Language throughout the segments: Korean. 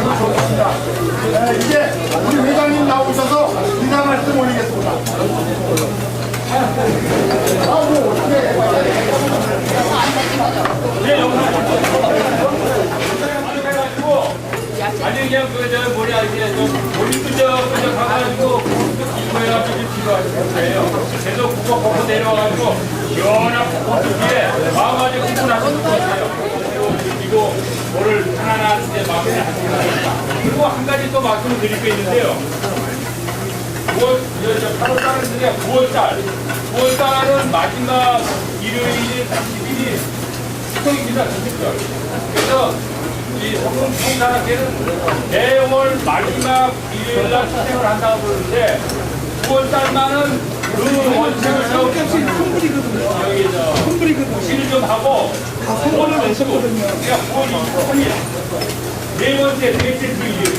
그 기분 좋습니다. 네, 이제 우리 회장님 나오셔서 인사 말씀 올리겠습니다. 아, 뭐 어떻게 해봐야 아니 그냥 그저 뭐냐 이게 좀 머리 끄적끄적 가가지고 이거해가지고 필요하신 거예요. 계속 국어 벗고 내려와가지고 시원한 코트 뒤에 마음가지고 흥분하시는 것 같아요. 그리고 뭐를 하나하는데 마음에 안 들어요. 그리고 한 가지 또 말씀을 드릴 게 있는데요. 9월, 저, 저 8월 달은 그냥 9월 달. 9월 달은 마지막 일요일이 30일이 수통입니다. 30절. 그래서 이 성공 총사학회는 매월 마지막 일요일 날 수행을 한다고 그러는데 9월 달만은 그 원칙을 좀 여기 저 실을 좀 하고 9월을 내시고 그러니까 9월 23일 네 번째 넷째 주 일요일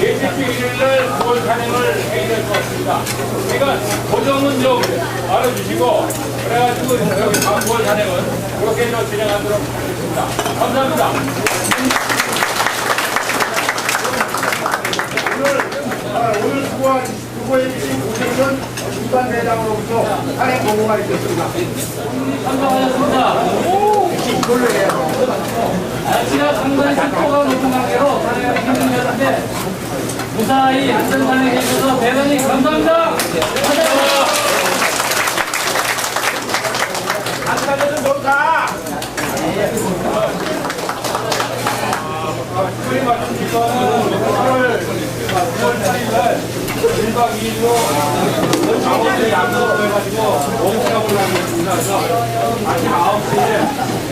넷째 주 일요일 날 9월 산행을 해야 될 것 같습니다. 그러니까 고정은 좀 알아주시고 그래가지고 여기 다음 9월 산행은 그렇게 좀 진행하도록 하겠습니다. 감사합니다. 아, 오늘 수고한, 수고해 주신 고생은 이반 회장으로부터 한해 보고가 있겠습니다. 감사하셨습니다. 이걸로 해요. 날씨가 상당히 습도가 높은 관계로 산행을 힘들었는데 무사히 안전산에 계셔서 대단히 감사합니다. 안타는 좋다. 특별히 말씀드리면 8월 9월 8일 날 1박 2일로 강원도 양도로 해가지고 오픈업을 하겠습니다. 그래서 아침 9시에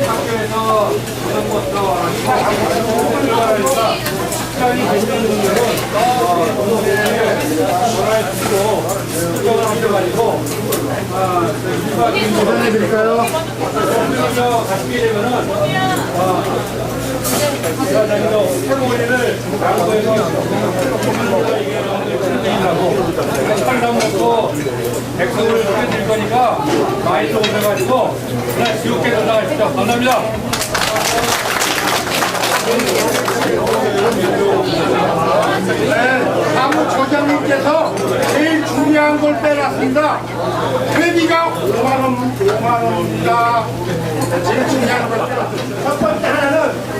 학교에서 아니고 들어가니까 시간이 되시는 분들은 오늘에 전화해 주시고 수정을 하셔가지고 1박 2일 전해드릴까요? 저 가시게 되면은 새로운일을 양도해서 팔다 먹고 백성을 보내드릴 거니까 많이 좀 오셔가지고 그날 지옥에 올라가시죠. 감사합니다. 네, 사무처장님께서 제일 중요한 걸 빼놨습니다. 회비가 5만원, 5만원입니다. 제일 중요한 걸 빼놨습니다. 첫 번째 하나는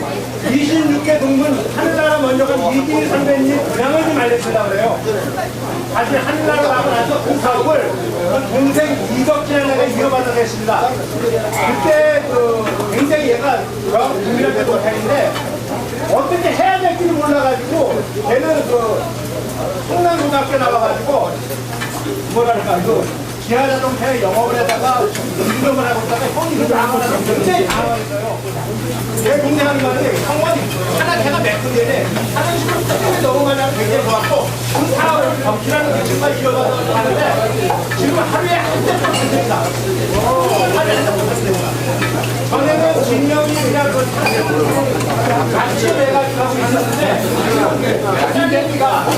26개 동문 하늘나라 먼저 간 이길 선배님 분양을 좀 알려주려고 그래요. 다시 하늘나라 가고 나서 그 사업을 그 동생 이덕진이라는 애가 이어받아 냈습니다. 그때 그 굉장히 얘가 저하고 동일하게 못하는데 어떻게 해야 될지 몰라가지고 걔는 그 성남고등학교 나와가지고 뭐랄까 그 기아자동차 영업을 하다가 운동을 하고 있다가 형이 그 나가서 굉장히 당황했어요. 내 동네 하는 말이 형원이 하나 걔가 메꾸는데 하는 식으로 끝까지 넘어가냐고 굉장히 좋았고 그 사업을 경치라는 그 정말 이어가서 하는데 지금 하루에 한 대씩 못합니다. 하루에 한 대씩 못합니다. 전에는 진명이 그냥 그 같이 내가지고 하고 있었는데 진명이가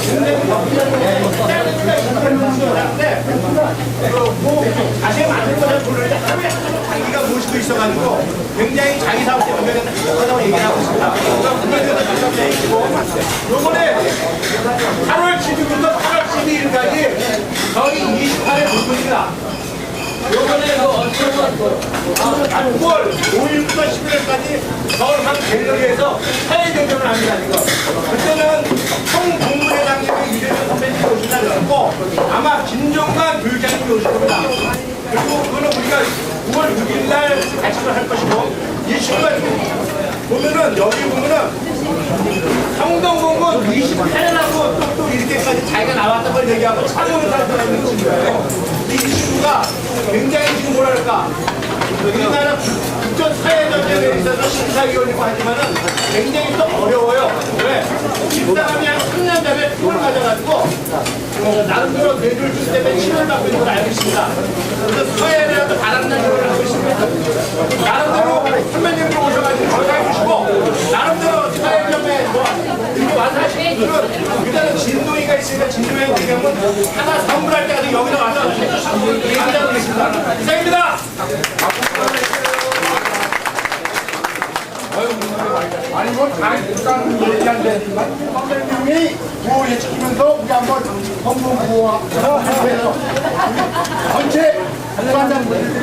진명이 경치라는 짤리가 인터뷰를 하는데 자세히 만들 거를 부르는데 하루에 한 자기가 모시고 있어가지고 굉장히 자기 사업 때문에 하다고 얘기를 하고 있습니다. 제가 잠깐 얘기고 요번에 8월 7일부터 8월 12일까지 저희 28회 불금입니다. 요번에 그 어쩌면 9월 5일부터 11일까지 서울항 갤러리에서 사회 대전을 합니다, 지금. 그때는 총 동문회장님이 이래서 선배님이 오신다고 했고, 아마 김종관 교육장님이 오실 겁니다. 그리고 그거는 우리가 9월 6일 날 발표를 할 것이고, 이 친구가 보면은, 여기 보면은, 성동공은 28년하고 또, 또 이렇게까지 자기가 나왔던 걸 얘기하고 참여를 살펴는 친구예요. 이 친구가 굉장히 지금 뭐랄까 우리나라 국전 사회전쟁에 있어서 심사위원이고 하지만은 굉장히 또 어려워요. 왜? 집사람이 한 3년 전에 표를 가져가지고 어, 나름대로 뇌를 줄 때문에 치료를 받고 있는 걸 알고 있습니다. 그래서 서해라도 바람난 일을 하고 있습니다. 나름대로 선배님들 오셔가지고 전화해 주시고 나름대로 사회점에 뭐 이렇게 와서 하시는 분들은 일단은 진동이가 있으니까 진동이 얘기하면 하나 선물할 때까지 여기다 와서 얘기하고 계십니다. 이상입니다. 아니 뭐 자기가 얘기한 데지만 선배님이 구호 외치면서 우리 한번 헌문 구호하면서 전체 관장 분들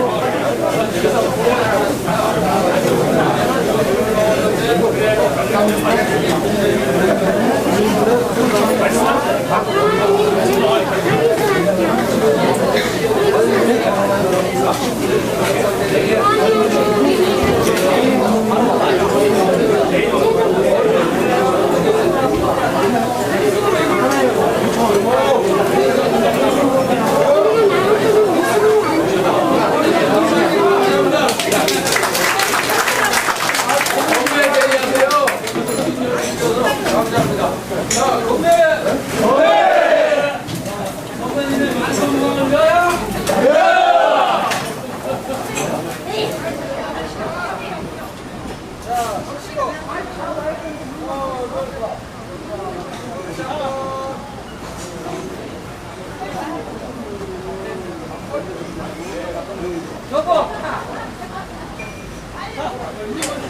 네.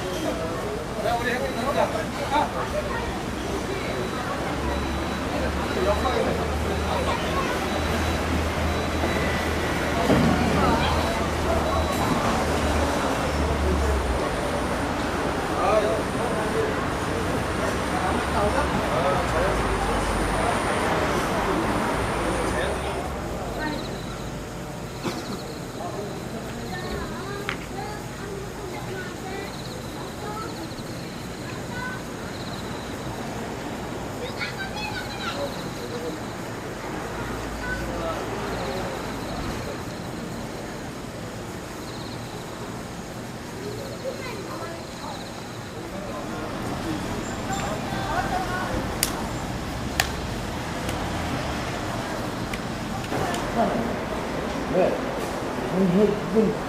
이분